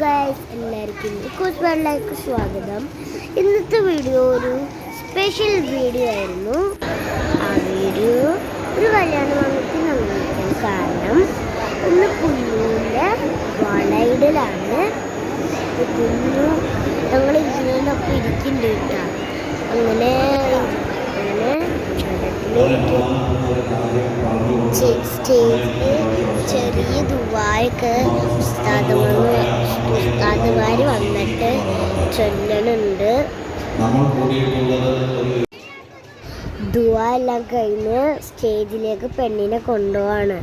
News വേൾഡിലേക്ക് സ്വാഗതം. ഇന്നത്തെ വീഡിയോ ഒരു സ്പെഷ്യൽ വീഡിയോ ആയിരുന്നു. ആ വീഡിയോ ഒരു കല്യാണ വന്നിട്ട് നന്നായിരിക്കും കാരണം ഇന്ന് കുഞ്ഞുവിന്റെ വളയിടലാണ്. കുഞ്ഞു ഞങ്ങൾ ഇതിനൊപ്പം ഇരിക്കുന്നുണ്ട് കേട്ടോ. അങ്ങനെ അങ്ങനെ സ്റ്റേജിൽ ചെറിയ ദുബായ്ക്ക് ഉസ്താദുമാർ ഉസ്താദുമാർ വന്നിട്ട് ചൊല്ലണുണ്ട്. ദുവ എല്ലാം കഴിഞ്ഞ് സ്റ്റേജിലേക്ക് പെണ്ണിനെ കൊണ്ടുപോവാണ്.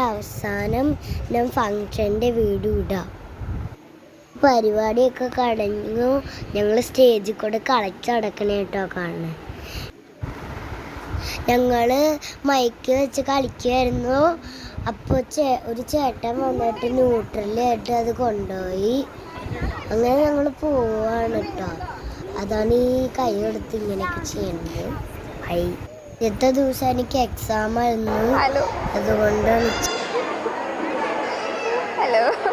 വീഡിയോയുടെ അവസാനം ഞാൻ ഫങ്ഷന്റെ വീഡിയോ ഇടാം. പരിപാടിയൊക്കെ കഴിഞ്ഞു ഞങ്ങൾ സ്റ്റേജിൽ കൂടെ കളിച്ചടക്കണേ കേട്ടോ കാണുന്നത് ഞങ്ങൾ മൈക്ക് വെച്ച് കളിക്കുമായിരുന്നു അപ്പോൾ ചേ ഒരു ചേട്ടൻ വന്നിട്ട് ന്യൂട്രലായിട്ട് അത് കൊണ്ടുപോയി. അങ്ങനെ ഞങ്ങൾ പോവാണ് കേട്ടോ. അതാണ് ഈ കൈ എടുത്ത് ഇങ്ങനെയൊക്കെ ചെയ്യുന്നത്. ഐ ഇന്നത്തെ ദിവസം എനിക്ക് എക്സാം ആയിരുന്നു. Hello hello.